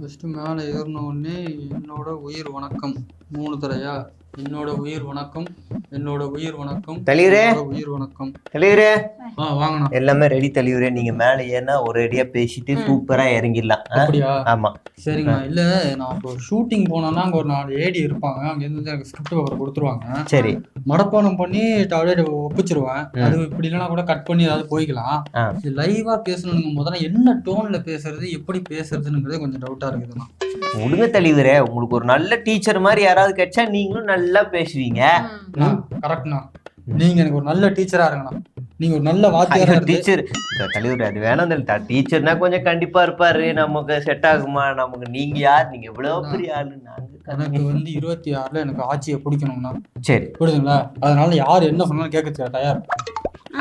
First மேலே ஏறின உடனே என்னோட உயிர் வணக்கம். மூணு தரையா என்னோட உயிர் வணக்கம் என்னோட உயிர் வணக்கம். என்னோட உயிர் வணக்கம். தலைவரே ஆ வாங்கண்ணா. எல்லாமே ரெடி தலைவரே நீங்க மேல ஏன்னா ஒரு அடியா பேசிட்டு சூப்பரா இறங்கிடலாம்? அப்படியா? ஆமா. சரிங்கண்ணா. இல்ல நான் இப்போ ஷூட்டிங் போனோன்னா அங்க ஒரு நாலு ஏடி இருப்பாங்க. அங்கேருந்து வந்து எனக்கு ஸ்கிரிப்ட் பேப்பர் கொடுத்துருவாங்க. சரி. மடப்பானம் பண்ணி அப்படியே ஒப்பிச்சிருவேன். அது இப்படி இல்லைன்னா கூட கட் பண்ணி ஏதாவது போய்க்கலாம். இது லைவா பேசணுங்கும் போது என்ன டோன்ல பேசுறது எப்படி பேசுறதுங்கிறது கொஞ்சம் டவுட்டா இருக்குதுண்ணா. விடுங்க தலைவரே உங்களுக்கு ஒரு நல்ல டீச்சர் மாதிரி யாராவது கிடைச்சா நீங்களும் நல்லா பேசுவீங்க. கரெக்ட்ண்ணா நீங்க எனக்கு ஒரு நல்ல டீச்சரா இருங்கண்ணா நீங்க ஒரு நல்ல வாத்தியாரா டீச்சர் தலைவர் அது வேணாம் டீச்சர்னா கொஞ்சம் கண்டிப்பா இருப்பாரு. நமக்கு செட் ஆகுமா? நமக்கு நீங்க யார்? நீங்க எவ்வளவு பெரிய ஆளு. நாங்க எனக்கு வந்து இருபத்தி ஆறுல எனக்கு ஆட்சியை பிடிக்கணும்னா சரி. புரியுதுங்களா? அதனால யார் என்ன சொன்னாலும் கேட்கறதுக்கு தயார்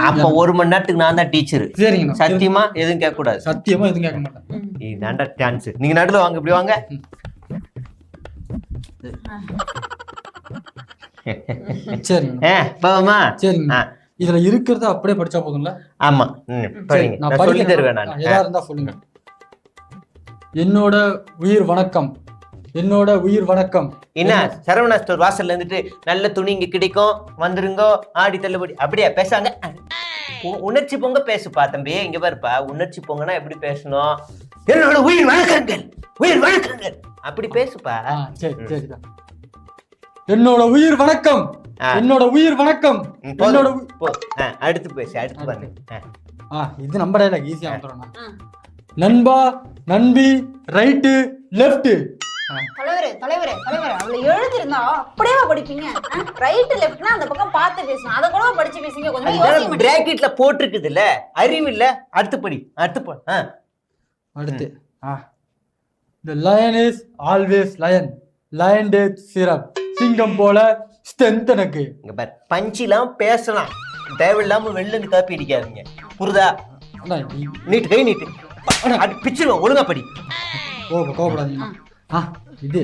அப்ப ஒரு மணி நேரத்துக்கு நான் தான் டீச்சர் சரிங்கண்ணா. சத்தியமா எதுவும் கேட்க கூடாது சத்தியமா எதுவும் கேட்க மாட்டேன். இதாண்டா சான்ஸ் நீங்க நடுவில் வாங்க இப்படி வாங்க. போவோமா? சரிங்கண்ணா ஆ. இதுல இருக்கிறத அப்படியே படிச்சா போதும்ல? ஆமா. படிங்க. நான் சொல்லி. தருவேன் நான். எதா இருந்தா சொல்லுங்க. என்னோட உயிர் வணக்கம். என்னோட உயிர் வணக்கம். என்ன? சரவணா ஸ்டோர் வாசல்ல இருந்துட்டு நல்ல துணி இங்க கிடைக்கும். வந்துருங்கோ. ஆடி தள்ளுபடி. அப்படியா? பேசாங்க. உணர்ச்சி பொங்க பேசுப்பா தம்பி. இங்க பாருப்பா. உணர்ச்சி பொங்கனா எப்படி பேசணும்? என்னோட உயிர் வணக்கங்கள். உயிர் வணக்கங்கள். அப்படி பேசுப்பா. சரி சரிதான் என்னோட உயிர் வணக்கம். என்னோட உயிர் வணக்கம். என்னோட அடுத்து பேசு அடுத்து. ஆ. இது நம்ம டைலாக் ஈஸியா வந்துடும் நண்பா நண்பி ரைட்டு லெஃப்ட் தலைவரே தலைவரே எழுதிருந்தா அப்படியே படிப்பீங்க. ரைட் லெஃப்ட்னா அந்த பக்கம் பார்த்து பேசணும் அதை கூட படிச்சு பேசுங்க. கொஞ்சம் மாட்டீங்க பிராக்கெட்ல போட்டிருக்குதுல்ல? அறிவு இல்ல? அடுத்து படி அடுத்து போ. அடுத்து ஆ. The lion is always lion lion date syrup சிங்கம் போல ஸ்ட்ரென்த் எனக்கு. இங்க பாரு பஞ்சிலாம் பேசலாம். தேவையில்லாம வெளில காப்பி அடிக்காதீங்க. புரிதா? நீட்டு கை நீட்டு. அது பிச்சிருவோம் ஒழுங்கா படி. கோப கோபப்படாதீங்க. ஆ இது.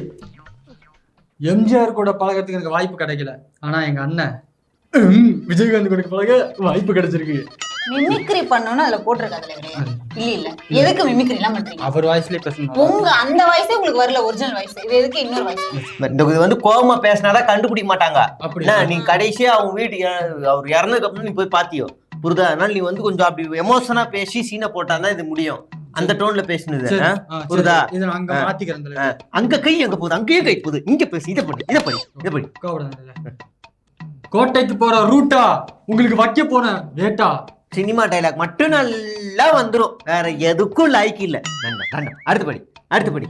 எம்ஜிஆர் கூட பழகிறதுக்கு எனக்கு வாய்ப்பு கிடைக்கல. ஆனா எங்க அண்ணன் விஜயகாந்த் கூட பழக வாய்ப்பு கிடைச்சிருக்கு. மிமிக்ரி பண்ணணும்னு அதுல போட்டிருக்கா தலைவரே இல்ல இல்ல. எதுக்கு மிமிக்ரி எல்லாம் பண்றீங்க? அவர் வாய்ஸ்லயே பேசணும். உங்க அந்த வயசே உங்களுக்கு வரல ஒரிஜினல் வயசு இது எதுக்கு இன்னொரு இந்த இது வந்து கோவமா பேசினாதான் கண்டுபிடிக்க மாட்டாங்க. அப்படியா? என்ன, நீ கடைசியா அவங்க வீட்டு இற- அவர் இறந்ததுக்கு அப்புறம் நீ போய் பாத்தியோ? புரிதா? அதனால நீ வந்து கொஞ்சம் அப்படி எமோஷனா பேசி சீனை போட்டாதான் இது முடியும். அந்த டோன்ல பேசினது. புரியுதா அங்க மாத்திக்கிறேன். அங்க கை அங்க போகுது? அங்கேயே கை போகுது. இங்க பேசு. இதை படி இதை படி இதை கோபப்படாதீங்க. கோட்டைக்கு போற ரூட்டா உங்களுக்கு வைக்க போன வேட்டா சினிமா டைலாக் மட்டும் நல்லா வந்துரும். வேற எதுக்கும் லாய்க்கு இல்ல. நன்றா நன்றா அடுத்து படி அடுத்து படி.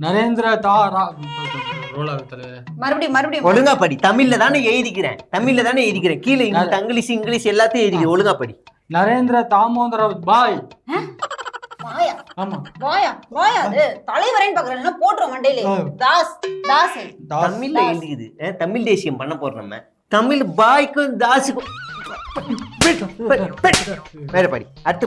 நரேந்திர தா ரா ரோல் ஆகுது தலைவர். மறுபடியும் மறுபடியும். ஒழுங்கா படி. தமிழ்ல தானே எழுதிக்கிறேன். தமிழ்ல தானே எழுதிக்கிறேன். கீழே இங்கிலீஷ் இங்கிலீஷ் இங்கிலீஷ் எல்லாத்தையும் எழுதிக்கிறேன் ஒழுங்கா படி. நரேந்திர தாமோதர பாய். வாயா ஆமா. வாயா வாயா அது? தலைவரேன்னு பாக்குறேன் போட்டுரும் மண்டையில. ஆ. தாஸ் தாஸ். தாஸ். தமிழ்ல எழுதிக்குது. தமிழ் தேசியம் பண்ண போறோம் நம்ம. தமிழ் பாய்க்கும் தாசுக்கும் வேற படி அடுத்து.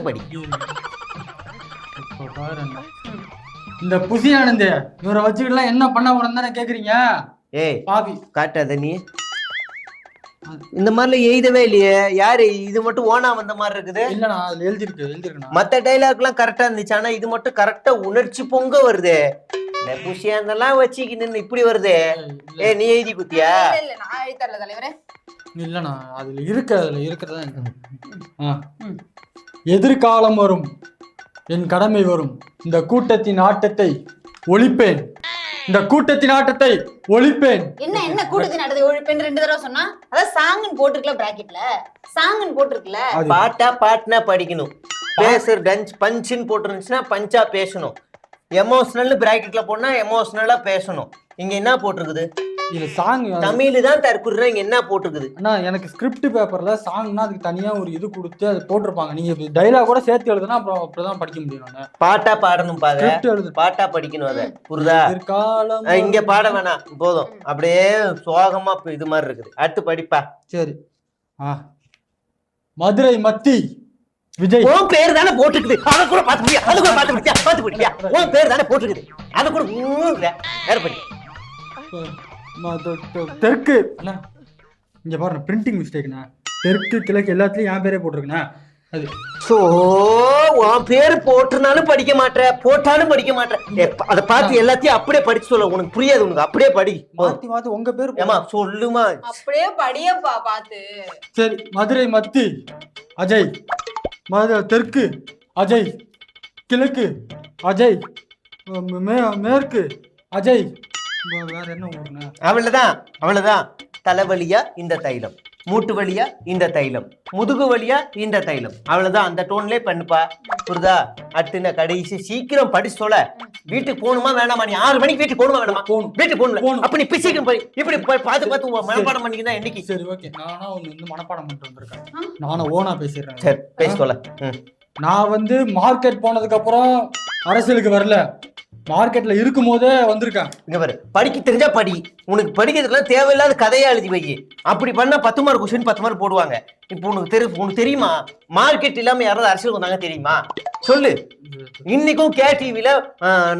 இந்த புசி ஆனந்த் இவரை வச்சுக்கிட்டுலாம் என்ன பண்ண போறேன்னு தானே கேக்குறீங்க? ஏய் பாவி. காட்டாத நீ. இந்த மாதிரிலாம் எழுதவே இல்லையே. யாரு இது மட்டும் ஓனா வந்த மாதிரி இருக்குது? இல்லண்ணா அதுல எழுதிருக்கு எழுதிருக்குண்ணா. மத்த டைலாக் எல்லாம் கரெக்டா இருந்துச்சு ஆனா இது மட்டும் கரெக்டா உணர்ச்சி பொங்க வருது. இந்த புஷியாந்தெல்லாம் வச்சுக்கின்னு இப்படி வருது. ஏ நீ எழுதி குத்தியா? இல்ல இல்ல நான் எழுத்தரல தலைவரே. இல்லண்ணா அதுல இருக்கு அதுல இருக்கிறதா ஆ. எதிர்காலம் வரும் என் கடமை வரும். இந்த கூட்டத்தின் ஆட்டத்தை ஒழிப்பேன். இந்த கூட்டத்தின் ஆட்டத்தை ஒழிப்பேன். என்ன என்ன கூட்டத்தின் நடந்து ஒழிப்பேன்? ரெண்டு தடவை சொன்னா? அதான் சாங்குன்னு போட்டிருக்கல பிராக்கெட்ல சாங்குன்னு போட்டிருக்கல? அது பாட்டா பாட்னா படிக்கணும். பேசுற டன்ச் பஞ்சுன்னு போட்டுருந்துச்சுன்னா பஞ்சா பேசணும். எமோஷனல் பிராக்கெட்ல போனா எமோஷனலா பேசணும். இங்க என்ன போட்டிருக்குது? இது சாங் தமிழ் தான் தற்குறா இங்க என்ன போட்டிருக்குது? அண்ணா எனக்கு ஸ்கிரிப்ட் பேப்பர்ல சாங்னா அதுக்கு தனியா ஒரு இது கொடுத்து அது போட்டிருப்பாங்க. நீங்க டைலாக் கூட சேர்த்து எழுதுனா அப்புறம் அப்படிதான் படிக்க முடியும் பாட்டா பாடணும் பாத. ஸ்கிரிப்ட் எழுது. பாட்டா படிக்கணும் அத. புரியுதா எதிர்காலம் அஹ் இங்க பாட வேணாம். போதும். அப்படியே சோகமா இது மாதிரி இருக்குது. அடுத்து படிப்பா. சரி. ஆ. மதுரை மத்தி விஜய். உன் பேர் தானே போட்டுருக்குது. அத கூட பாத்து முடியா அது கூட பாத்து முடியா பாத்து முடியா உன் பேர் தானே போட்டுருக்குது. அத கூட. வேற. படி. தெற்கு. அண்ணா இங்க பாருங்க பிரிண்டிங் மிஸ்டேக்ண்ணா தெற்கு கிழக்கு எல்லாத்துலயும் என் பேரே போட்டிருக்குண்ணா. அது. சோ உன் பேரு போட்டுனாலும் படிக்க மாட்ற போட்டாலும் படிக்க ப- அதை பார்த்து எல்லாத்தையும் அப்படியே படிச்சு சொல்ல. உனக்கு புரியாது உனக்கு. அப்படியே படி. மாத்தி மாத்தி உங்க பேர் ஏமா சொல்லுமா. அப்படியே படியப்பா பார்த்து சரி மதுரை மத்தி. அஜய். மது தெற்கு. அஜய். கிழக்கு. அஜய். மேற்கு. அஜய். வேற என்ன அவ்வளவுதான் அவ்வளவுதான். தலைவலியா இந்த தைலம். மூட்டு வலியா இந்த தைலம். முதுகு வலியா இந்த தைலம். அவ்வளவுதான் அந்த டோன்லயே பண்ணுப்பா. புரியுதா அடுத்து கடைசி சீக்கிரம் படிச்சு சொல்ல வீட்டுக்கு போகணுமா வேணாமா? நீ ஆறு மணிக்கு வீட்டுக்கு போகணுமா வேணாமா? போகணும். வீட்டுக்கு போகணும் போகணும். அப்ப நீ இப்ப சீக்கிரம் போய். இப்படி போய் பார்த்து பார்த்து உன் மனப்பாடம் பண்ணிக்கிதான் என்னைக்கு? சரி ஓகே நானா ஒன்று வந்து மனப்பாடம் பண்ணிட்டு வந்திருக்கேன். நானும் ஓனா பேசிடுறேன். சரி பேசி சொல்ல. நான் வந்து மார்க்கெட் போனதுக்கு அப்புறம் அரசியலுக்கு வரல. மார்க்கெட்ல இருக்கும் போதே வந்திருக்கேன் இங்க பாரு. படிக்க தெரிஞ்சா படி. உனக்கு படிக்கிறதுக்குலாம் தேவையில்லாத கதையா எழுதி வை. அப்படி பண்ணா பத்து மார்க் கொஸ்டின் பத்து மார்க் போடுவாங்க. இப்போ உனக்கு தெரி உனக்கு தெரியுமா? மார்க்கெட் இல்லாம யாராவது அரசியல் வந்தாங்க தெரியுமா? சொல்லு. இன்னைக்கும் கே டிவில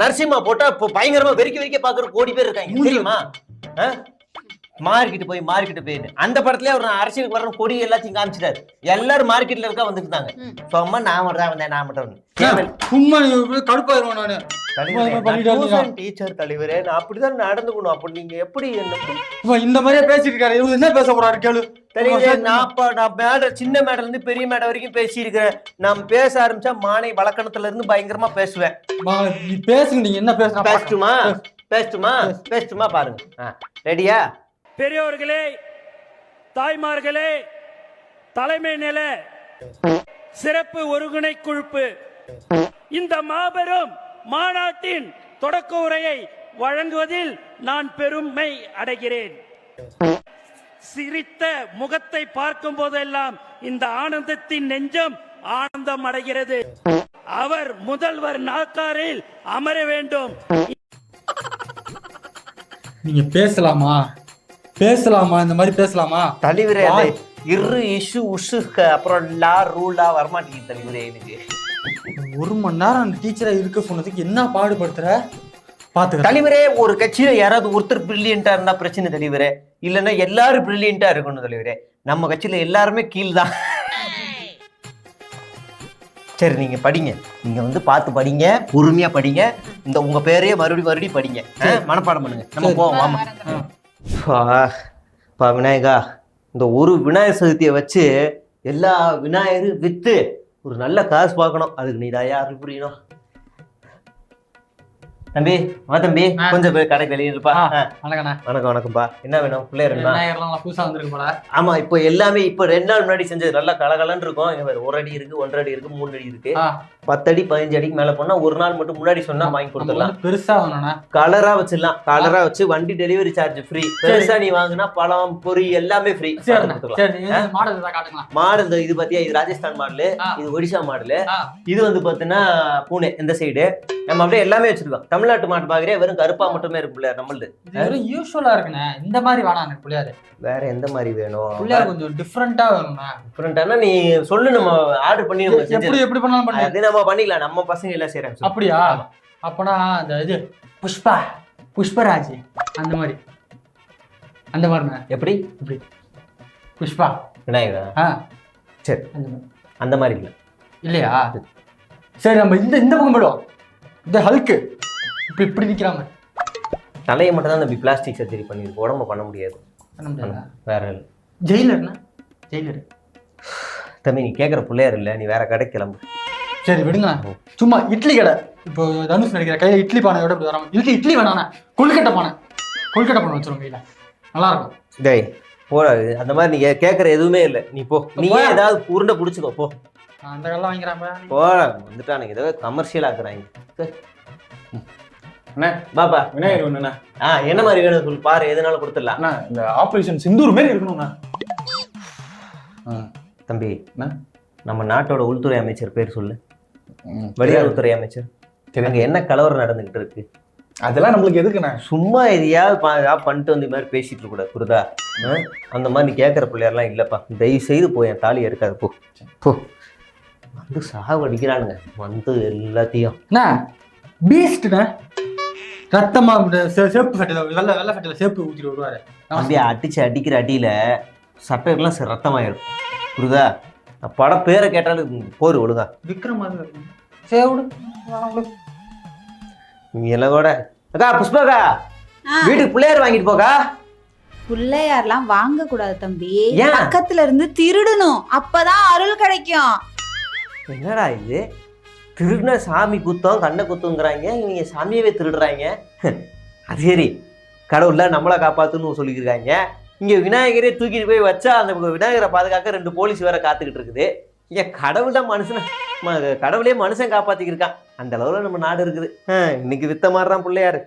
நரசிம்மா போட்டா இப்போ பயங்கரமா வெறிக்க வெறிக்க பாக்குற கோடி பேர் இருக்காங்க. தெரியுமா? மார்க்கெட் போய் மார்க்கெட் போய் அந்த படத்துல அவர் அரசியலுக்கு வர கொடி எல்லாத்தையும் காமிச்சிட்டாரு. எல்லாரும் மார்க்கெட்ல இருக்கா வந்துட்டு இருந்தாங்க சும்மா நான் மட்டும் தான் வந்தேன் நான் மட்டும் வந்தேன். சும்மா நீ கடுப்பாயிருவேன் நானு. டீச்சர் தலைவரே நான் அப்படிதான் நடந்துக்கணும். அப்படி நீங்க எப்படி இந்த மாதிரியே பேசிட்டு இருக்காரு. இவங்க என்ன பேச போறாரு கேளு. சின்ன மேடல இருந்து பெரிய மேடை வரைக்கும் பேசியிருக்கிறேன். நான் பேச ஆரம்பிச்சா மானை வழக்கணத்துல இருந்து பயங்கரமா பேசுவேன். மா, நீ பேசுங்க நீங்க என்ன பேசுனா பேசட்டுமா? பேசட்டுமா? பேசட்டுமா பாருங்க. ரெடியா? பெரியோர்களே தாய்மார்களே தலைமை நில சிறப்பு ஒருங்கிணை குழுப்பு இந்த மாபெரும் மாநாட்டின் தொடக்க உரையை வழங்குவதில் நான் பெருமை அடைகிறேன். சிரித்த முகத்தை பார்க்கும் போதெல்லாம் இந்த ஆனந்தத்தின் நெஞ்சம் ஆனந்தம் அடைகிறது. அவர் முதல்வர் நாக்காரில் அமர வேண்டும். நீங்க பேசலாமா? பேசலாமா? இந்த மாதிரி பேசலாமா? தலைவரே அது. இரு இஷு உஷு க- அப்புறம் லா ரூலா வரமாட்டேங்குது தலைவரே எனக்கு. ஒரு மணி நேரம் அந்த டீச்சரா இருக்க சொன்னதுக்கு என்ன பாடுபடுத்துற? பாத்துக்க தலைவரே ஒரு கட்சியில யாராவது ஒருத்தர் பிரில்லியண்டா இருந்தா பிரச்சனை தலைவரே. இல்லைன்னா எல்லாரும் பிரில்லியண்டா இருக்கணும் தலைவரே. நம்ம கட்சியில எல்லாருமே கீழ் தான் சரி நீங்க படிங்க. நீங்க வந்து பார்த்து படிங்க பொறுமையா படிங்க. இந்த உங்க பேரையே மறுபடியும் மறுபடியும் படிங்க. ஆ, மனப்பாடம் பண்ணுங்க. நம்ம. போவோம் வாமா பா விநாயகா இந்த ஒரு விநாயகர் சதுர்த்தியை வச்சு எல்லா விநாயகரும் வித்து ஒரு நல்ல காசு பார்க்கணும். அதுக்கு நீ தான் யாரு புரியணும்? தம்பி வா தம்பி. கொஞ்சம் போய் கடைக்கு வெளியே இருப்பா வணக்கண்ணா. வணக்கம் வணக்கம்ப்பா என்ன வேணும்? பிள்ளையர் என்ன விநாயகர்லாம் நல்லா புதுசா வந்திருக்கு போல. ஆமா இப்போ எல்லாமே இப்போ ரெண்டு நாள் முன்னாடி செஞ்சது நல்லா கலகலன்னு இருக்கும். பாரு, ஒரு அடி இருக்கு ஒன்றரை அடி இருக்கு மூணு அடி இருக்கு. பத்தடி பதினஞ்சு அடிக்கு மேல போனா ஒரு நாள் மட்டும் முன்னாடி சொன்னா வாங்கி கொடுத்துடலாம். பெருசா கலரா வச்சிடலாம். கலரா வச்சு வண்டி டெலிவரி சார்ஜ் ஃப்ரீ பெருசா நீ வாங்குனா பழம் பொரி எல்லாமே ஃப்ரீ மாடல் இது பாத்தியா? இது ராஜஸ்தான் மாடலு. இது ஒடிஷா மாடலு. இது வந்து பாத்தீங்கன்னா பூனே இந்த சைடு நம்ம அப்படியே எல்லாமே வச்சிருக்கோம். தமிழ்நாட்டு மாட்டு பாக்குறே வெறும் கருப்பா மட்டுமே இருக்குல்ல நம்மளது. இது வெறும் யூஸ்வலா இருக்குண்ணே. இந்த மாதிரி வேணாம் எனக்கு புள்ளியாரு. வேற எந்த மாதிரி வேணும்? புள்ளியார் கொஞ்சம் டிஃப்ரெண்டா வேணும்ண்ணா. டிஃப்ரெண்டானா நீ சொல்லு நம்ம ஆர்டர் பண்ணி எப்படி எப்படி பண்ணாலும் பண்ணு. அது நம்ம பண்ணிக்கலாம். நம்ம பசங்க எல்லாம் செய்யறாங்க அப்படியா? அப்பனா அந்த இது புஷ்பா புஷ்பராஜ் அந்த மாதிரி. அந்த மாதிரிண்ணே எப்படி? இப்படி. புஷ்பா. விநாயகரா? ஆ. சரி. அந்த மாதிரி. அந்த மாதிரி இல்லை. இல்லையா? சரி நம்ம இந்த இந்த பக்கம் போயிடுவோம். இந்த ஹல்க்கு இப்படி இப்படி நிக்கிறாங்க தலையை மட்டும் தான் நம்ம பிளாஸ்டிக் சர்ஜரி பண்ணிருக்கு உடம்ப பண்ண முடியாது. பண்ண முடியாதா? வேற இல்ல. ஜெயிலர்னா ஜெயிலர் தம்பி நீ கேட்குற பிள்ளையார் இல்லை. நீ வேற கடைக்கு கிளம்பு. சரி விடுங்க. சும்மா இட்லி கடை. இப்போ தனுஷ் நடிக்கிற கையில இட்லி பானையோட இப்படி வராம இட்லி இட்லி வேணாண்ணே கொழுக்கட்டை பானை. கொழுக்கட்டை பானை வச்சிருவோம் கையில. நல்லா இருக்கும். டேய் போடா இது. அந்த மாதிரி நீ கே- கேட்குற எதுவுமே இல்லை. நீ போ. நீ போடா. ஏதாவது உருண்டை பிடிச்சிக்கோ போ. அந்த கல்லாம் வாங்கிறாப்ப போடா. வந்துட்டானுங்க. ஏதோ கமர்ஷியல் ஆக்குறாங்க. அண்ணா. பாப்பா. விநாயகர் ஒண்ணுண்ணா. ஆ என்ன மாதிரி வேணும் சொல்லு. பாரு எதுனாலும் கொடுத்துடலாம். அண்ணா இந்த ஆபரேஷன் சிந்தூர் மாதிரி இருக்கணும்ண்ணா. தம்பி? நம்ம நாட்டோட உள்துறை அமைச்சர் பேர் சொல்லு. வெளியுறவுத்துறை அமைச்சர். அங்க என்ன கலவரம் நடந்துகிட்டு இருக்கு? அதெல்லாம் நம்மளுக்கு எதுக்குண்ணா? சும்மா எதையாவது பண்ணிட்டு வந்து மாதிரி பேசிட்டு இருக்க கூடாது புரியுதா ஆ? அந்த மாதிரி நீ கேட்குற பிள்ளையாரெல்லாம் இல்லைப்பா. தயவு செய்து போய் என் தாலி எடுக்காது போ. போ. வந்து சாவடிக்கிறானுங்க வந்து எல்லாத்தையும். பீஸ்ட்ண்ணே ரத்தமா சேப்பு சட்டையில வெள்ளை வெள்ளை சட்டையில சேப்பு ஊத்திட்டு வருவாரு. அப்படியே அடிச்சு அடிக்கிற அடியில சட்டையெல்லாம் ரத்தமாயிரும் புரியுதா படம் பேரை கேட்டாலும் போர் ஒழுங்கா. விக்ரம் இருக்கும் சரி விடு. நீ எல்லாம் கூட. அக்கா புஷ்பாக்கா. வீட்டுக்கு பிள்ளையார் வாங்கிட்டு போக்கா. பிள்ளையார்லாம் வாங்க கூடாது தம்பி. ஏன்? பக்கத்துல இருந்து திருடணும். அப்பதான் அருள் கிடைக்கும். என்னடா இது? திருடின சாமி குத்தம் கண்ணை குத்தங்கிறாங்க. இவங்க சாமியவே திருடுறாங்க. அது சரி. கடவுள்ல நம்மளை காப்பாத்துன்னு சொல்லியிருக்காங்க இங்க விநாயகரே தூக்கிட்டு போய் வச்சா அந்த விநாயகரை பாதுகாக்க ரெண்டு போலீஸ் வேற காத்துக்கிட்டு இருக்குது. ஏன் கடவுள் தான் மனுஷனை கடவுளே மனுஷன் காப்பாத்திக்கிருக்கான். அந்த அளவுல நம்ம நாடு இருக்குது. இன்னைக்கு வித்த மாதிரி தான் பிள்ளையாரு.